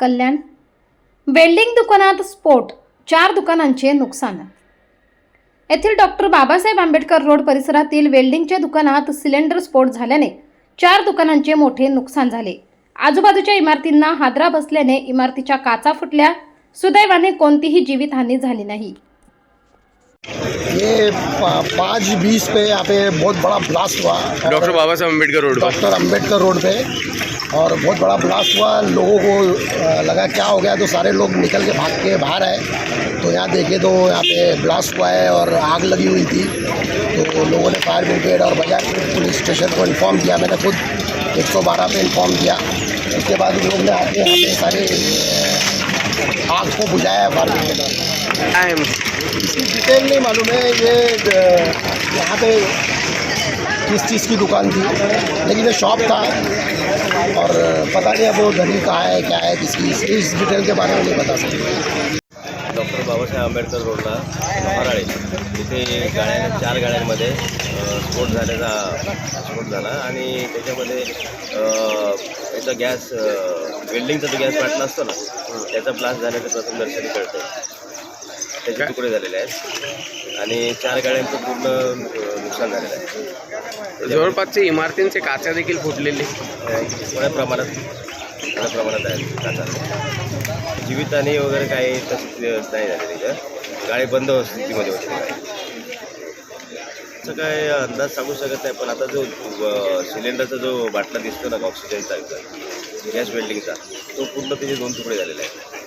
कल्याण. Welding दुकानात स्फोट चार दुकानांचे नुकसान. येथील डॉक्टर बाबासाहेब आंबेडकर रोड परिसरातील वेल्डिंगच्या दुकानात सिलेंडर स्फोट झाल्याने चार दुकानांचे मोठे नुकसान झाले. आजूबाजूच्या इमारतींना हादरा बसल्याने इमारतीच्या काचा फुटल्या. सुदैवाने कोणतीही जीवितहानी झाली नाही. ये पाँच बीस पे यहाँ पे बहुत बड़ा ब्लास्ट हुआ। Doctor Baba Saheb Ambedkar road doctor Ambedkar road पे। और बहुत बड़ा ब्लास्ट हुआ। लोगों को लगा क्या हो गया? तो सारे लोग निकल के भाग के बाहर आए। तो यहाँ देखे तो यहाँ पे ब्लास्ट हुआ है और आग लगी हुई थी। तो लोगों ने फायर ब्रिगेड और बाज़ार पुलिस स्टेशन को इन्फॉर्म किया। मैंने खुद 112 पे इन्फॉर्म किया। उसके बाद उन लोग ने आके यहाँ पे सारे आग को बुझाया फायर ब्रिगेड। इसकी डिटेल नहीं मालूम है। ये यहाँ पे किस चीज़ की दुकान थी। लेकिन ये शॉप था और पता नहीं अब वो धनी कहाँ है क्या है किसकी इस, डिटेल के बारे में नहीं बता सकते। डॉक्टर बाबासाहेब आंबेडकर रोडला महाराळे तिथे गाड्या चार गाड्यांमध्ये स्फोट झाल्याचा स्फोट झाला आणि त्याच्यामध्ये अ, याचा गॅस वेल्डिंगचा जो गॅस बाटला असतो ना त्याचा ब्लास्ट झाल्याचं प्रथम दर्शन कळतं त्याचे तुकडे झालेले आहेत. आणि चार गाड्यांचं पूर्ण नुकसान झालेलं आहे. जवळपासच्या इमारतींचे काचा देखील फुटलेले. मोठ्या प्रमाणात मोठ्या प्रमाणात आहे काचा. जीवितहानी वगैरे काही तसं नाही झाले तिथं गाडी बंद स्थितीमध्ये होती ती गाडी असं काय अंदाज सांगू शकत नाही पण आता जो सिलेंडरचा जो बाटला दिसतो ना ऑक्सिजनचा गॅस वेल्डिंगचा तो पूर्ण त्याचे दोन तुकडे झालेले आहेत.